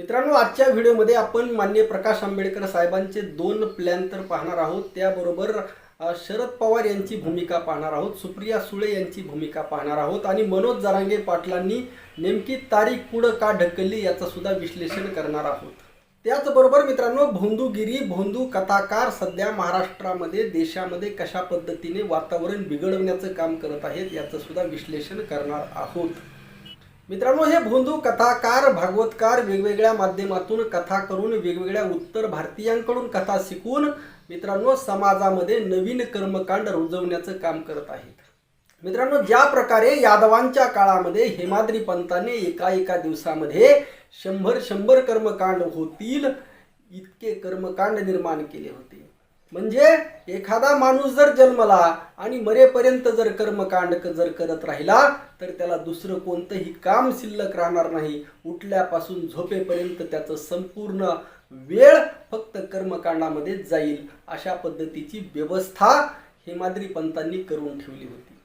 मित्रांनो आजच्या व्हिडिओमध्ये आपण मान्य प्रकाश आंबेडकर साहेबांचे दोन प्लॅन तर पाहणार आहोत. त्याबरोबर शरद पवार यांची भूमिका पाहणार आहोत सुप्रिया सुळे यांची भूमिका पाहणार आहोत आणि मनोज जरांगे पाटलांनी नेमकी तारीख पुढं का ढकलली याचं सुद्धा विश्लेषण करणार आहोत. त्याचबरोबर मित्रांनो भोंदूगिरी भोंदू कथाकार सध्या महाराष्ट्रामध्ये देशामध्ये कशा पद्धतीने वातावरण बिघडवण्याचं काम करत आहेत याचं सुद्धा विश्लेषण करणार आहोत. मित्रांनो हे भोंदू कथाकार भागवतकार वेगवेगळ्या माध्यमातून कथा करून वेगवेगळ्या उत्तर भारतीयांकडून कथा शिकून मित्रांनो समाजामध्ये नवीन कर्मकांड रुजवण्याचं काम करत आहेत. मित्रांनो ज्या प्रकारे यादवांच्या काळामध्ये हेमाद्री पंताने एका एका दिवसामध्ये शंभर शंभर कर्मकांड होतील इतके कर्मकांड निर्माण केले होते. म्हणजे एखादा माणूस जर जन्मला आणि मरेपर्यंत जर कर्मकांड जर करत राहिला तर त्याला दुसरं कोणतंही काम शिल्लक राहणार नाही. उठल्यापासून झोपेपर्यंत त्याचं संपूर्ण वेळ फक्त कर्मकांडामध्ये जाईल. अशा पद्धतीची व्यवस्था हेमाद्री पंतांनी करून ठेवली होती.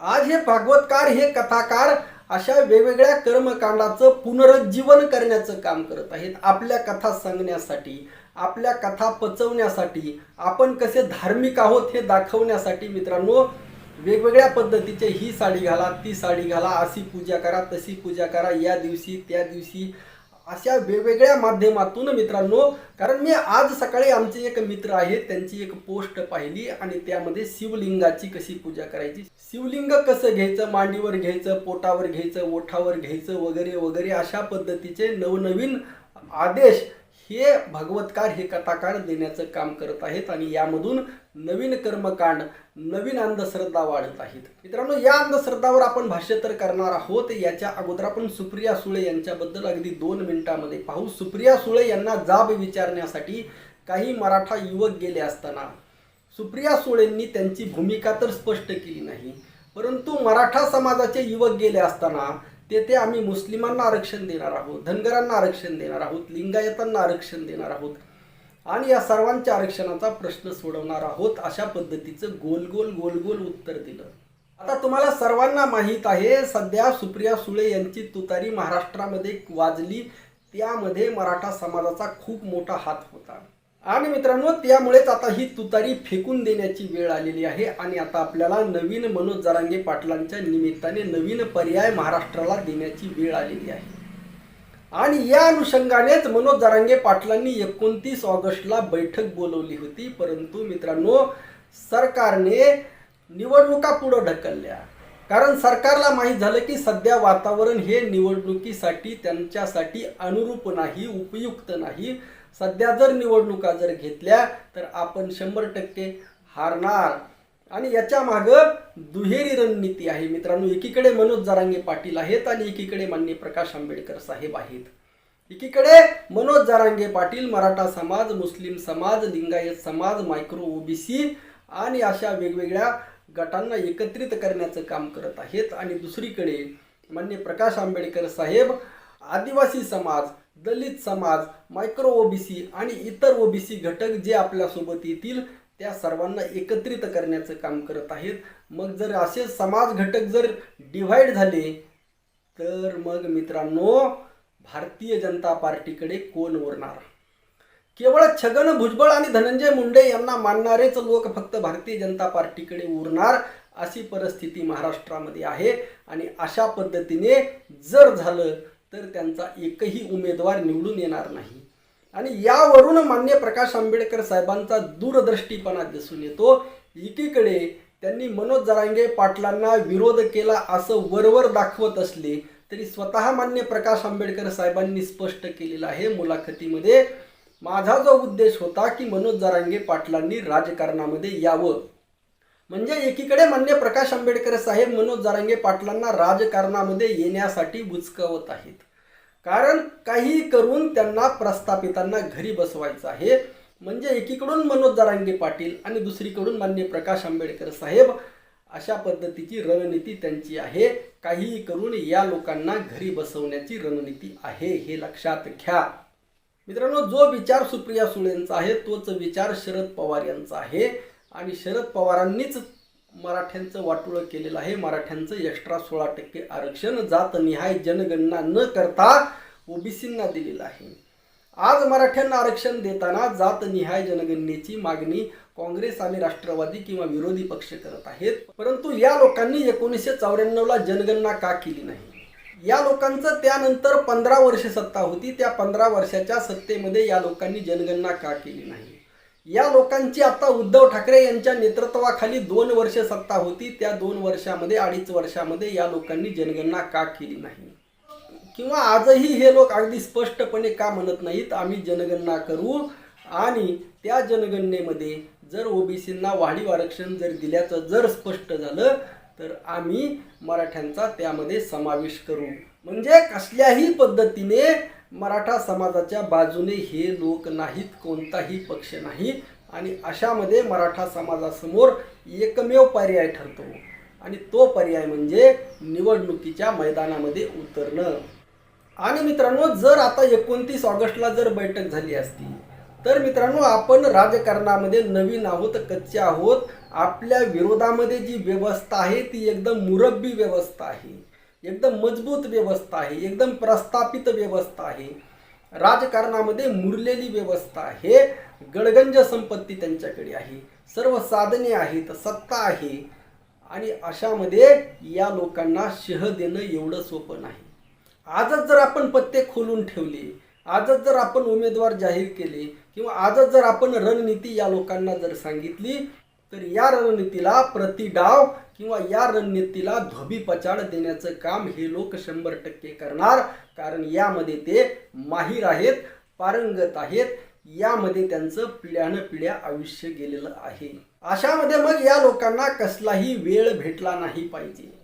आज हे भागवतकार हे कथाकार अशा वेगवेगळ्या कर्मकांडाचं पुनरुज्जीवन करण्याचं काम करत आहेत. आपल्या कथा सांगण्यासाठी आपल्या कथा पचवण्यासाठी आपण कसे धार्मिक आहोत हे दाखवण्यासाठी मित्रांनो वेगवेगळ्या पद्धतीचे ही साडी घाला ती साडी घाला अशी पूजा करा तशी पूजा करा या दिवशी त्या दिवशी अशा वेगवेगळ्या माध्यमातून मित्रांनो कारण मी आज सकाळी आमचे एक मित्र आहेत त्यांची एक पोस्ट पाहिली आणि त्यामध्ये शिवलिंगाची कशी पूजा करायची. शिवलिंग कसं घ्यायचं मांडीवर घ्यायचं पोटावर घ्यायचं ओठावर घ्यायचं वगैरे वगैरे अशा पद्धतीचे नवनवीन आदेश हे भगवतकार हे कथाकार देण्याचं काम करत आहेत आणि यामधून नवीन कर्मकांड नवीन अंधश्रद्धा वाढत आहेत. मित्रांनो या अंधश्रद्धावर आपण भाष्य तर करणार आहोत. याच्या अगोदर आपण सुप्रिया सुळे यांच्याबद्दल अगदी दोन मिनिटांमध्ये पाहू. सुप्रिया सुळे यांना जाब विचारण्यासाठी काही मराठा युवक गेले असताना सुप्रिया सुळेंनी त्यांची भूमिका तर स्पष्ट केली नाही परंतु मराठा समाजाचे युवक गेले असताना तेथे आम्ही मुस्लिमांना आरक्षण देणार आहोत धनगरांना आरक्षण देणार आहोत लिंगायतांना आरक्षण देणार आहोत आणि या सर्वांच्या आरक्षणाचा प्रश्न सोडवणार आहोत अशा पद्धतीचं गोल गोल गोल गोल उत्तर दिलं. आता तुम्हाला सर्वांना माहीत आहे सध्या सुप्रिया सुळे यांची तुतारी महाराष्ट्रामध्ये वाजली त्यामध्ये मराठा समाजाचा खूप मोठा हात होता. आणि मित्रांनो त्यामुळेच आता ही तुतारी फेकून देण्याची वेळ आलेली आहे आणि आता आपल्याला नवीन मनोज जरांगे पाटलांच्या निमित्ताने नवीन पर्याय महाराष्ट्राला देण्याची वेळ आलेली आहे. आणि या अनुषंगानेच मनोज जरांगे पाटलांनी एकोणतीस ऑगस्टला बैठक बोलवली होती परंतु मित्रांनो सरकारने निवडणुका पुढं ढकलल्या. कारण सरकारला माहीत झालं की सध्या वातावरण हे निवडणुकीसाठी त्यांच्यासाठी अनुरूप नाही उपयुक्त नाही. सध्या जर निवडणुका जर घेतल्या तर आपण शंभर टक्के हारणार. आणि याच्या मागं दुहेरी रणनीती आहे. मित्रांनो एकीकडे मनोज जारांगे पाटील आहेत आणि एकीकडे मान्य प्रकाश आंबेडकर साहेब आहेत. एकीकडे मनोज जारांगे पाटील मराठा समाज मुस्लिम समाज लिंगायत समाज मायक्रो ओबीसी आणि अशा वेगवेगळ्या गटांना एकत्रित करण्याचं काम करत आहेत. आणि दुसरीकडे मान्य प्रकाश आंबेडकर साहेब आदिवासी समाज दलित समाज मायक्रो ओबीसी आणि इतर ओबीसी घटक जे आपल्यासोबत येतील त्या सर्वांना एकत्रित करण्याचं काम करत आहेत. मग जर असे समाज घटक जर डिव्हाइड झाले तर मग मित्रांनो भारतीय जनता पार्टीकडे कोण उरणार केवळ छगन भुजबळ आणि धनंजय मुंडे यांना मानणारेच लोक फक्त भारतीय जनता पार्टीकडे उरणार अशी परिस्थिती महाराष्ट्रामध्ये आहे. आणि अशा पद्धतीने जर झालं तर त्यांचा एकही उमेदवार निवडून येणार नाही. आणि यावरून मान्य प्रकाश आंबेडकर साहेबांचा दूरदृष्टीपणा दिसून येतो. एकीकडे त्यांनी मनोज जरांगे पाटलांना विरोध केला असं वरवर दाखवत असले तरी स्वतः मान्य प्रकाश आंबेडकर साहेबांनी स्पष्ट केलेलं आहे मुलाखतीमध्ये. माझा जो उद्देश होता की मनोज जरांगे पाटलांनी राजकारणामध्ये यावं. म्हणजे एकीकडे मान्य प्रकाश आंबेडकर साहेब मनोज जारांगे पाटलांना राजकारणामध्ये येण्यासाठी बुचकवत आहेत. कारण काही करून त्यांना प्रस्थापितांना घरी बसवायचं आहे. म्हणजे एकीकडून मनोज जारांगे पाटील आणि दुसरीकडून मान्य प्रकाश आंबेडकर साहेब अशा पद्धतीची रणनीती त्यांची आहे. काहीही करून या लोकांना घरी बसवण्याची रणनीती आहे हे लक्षात घ्या. मित्रांनो जो विचार सुप्रिया सुळेंचा आहे तोच विचार शरद पवार यांचा आहे. आणि शरद पवारांनीच मराठ्यांचं वाटोळं केलेलं आहे. मराठ्यांचं एक्स्ट्रा सोळा टक्के आरक्षण जात निहाय जनगणना न करता ओबीसींना दिलेलं आहे. आज मराठ्यांना आरक्षण देताना जातनिहाय जनगणनेची मागणी काँग्रेस आणि राष्ट्रवादी किंवा विरोधी पक्ष करत आहेत. परंतु या लोकांनी एकोणीसशे चौऱ्याण्णवला जनगणना का केली नाही? या लोकांचं त्यानंतर पंधरा वर्ष सत्ता होती. त्या पंधरा वर्षाच्या सत्तेमध्ये या लोकांनी जनगणना का केली नाही? या लोकांची आता उद्धव ठाकरे यांच्या नेतृत्वाखाली दोन वर्ष सत्ता होती. त्या दोन वर्षामध्ये अडीच वर्षामध्ये या लोकांनी जनगणना का केली नाही? किंवा आजही हे लोक अगदी स्पष्टपणे का म्हणत नाहीत? आम्ही जनगणना करू आणि त्या जनगणनेमध्ये जर ओबीसींना वाढीव आरक्षण जर दिल्याचं जर स्पष्ट झालं तर आम्ही मराठ्यांचा त्यामध्ये समावेश करू. म्हणजे कसल्याही पद्धतीने मराठा समाजाच्या बाजूने हे लोक नाहीत कोणताही पक्ष नाही आणि अशामध्ये मराठा समाजासमोर एकमेव पर्याय ठरतो आणि तो पर्याय म्हणजे निवडणुकीच्या मैदानामध्ये उतरणं. आणि मित्रांनो जर आता एकोणतीस ऑगस्टला जर बैठक झाली असती तर मित्रांनो आपण राजकारणामध्ये नवीन आहोत कच्चे आहोत. आपल्या विरोधामध्ये जी व्यवस्था आहे ती एकदम मुरब्बी व्यवस्था आहे. एकदम मजबूत व्यवस्था आहे. एकदम प्रस्थापित व्यवस्था आहे. राजकारणामध्ये मुरलेली व्यवस्था आहे. गडगंज संपत्ती त्यांच्याकडे आहे. सर्व साधने आहेत सत्ता आहे. आणि अशामध्ये या लोकांना शह देणं एवढं सोपं नाही. आजच जर आपण पत्ते खोलून ठेवले आजच जर आपण उमेदवार जाहीर केले किंवा आजच जर आपण रणनीती या लोकांना जर सांगितली तर या रणनीतीला प्रतिडाव किंवा या रणनीतीला धोबीपचाड देण्याचं काम हे लोक शंभर टक्के करणार. कारण यामध्ये ते माहीर आहेत पारंगत आहेत. यामध्ये त्यांचं पिढ्यानं पिढ्या आयुष्य गेलेलं आहे. अशामध्ये मग या लोकांना कसलाही वेळ भेटला नाही पाहिजे.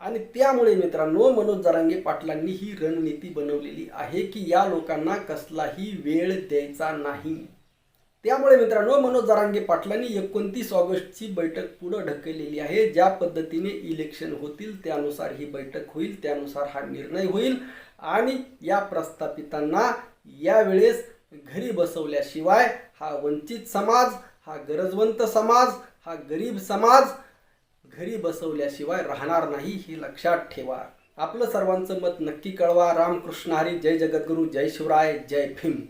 आणि त्यामुळे मित्रांनो मनोज जरांगे पाटलांनी ही रणनीती बनवलेली आहे की या लोकांना कसलाही वेळ द्यायचा नाही. त्यामुळे मित्रांनो मनोज जरांगे पाटलांनी एकोणतीस ऑगस्टची बैठक पुढं ढकललेली आहे. ज्या पद्धतीने इलेक्शन होतील त्यानुसार ही बैठक होईल त्यानुसार हा निर्णय होईल. आणि या प्रस्थापितांना यावेळेस घरी बसवल्याशिवाय हा वंचित समाज हा गरजवंत समाज हा गरीब समाज घरी बसवल्याशिवाय राहणार नाही हे लक्षात ठेवा. आपलं सर्वांचं मत नक्की कळवा. रामकृष्ण हरी. जय जगद्गुरू. जय शिवराय. जय भीम.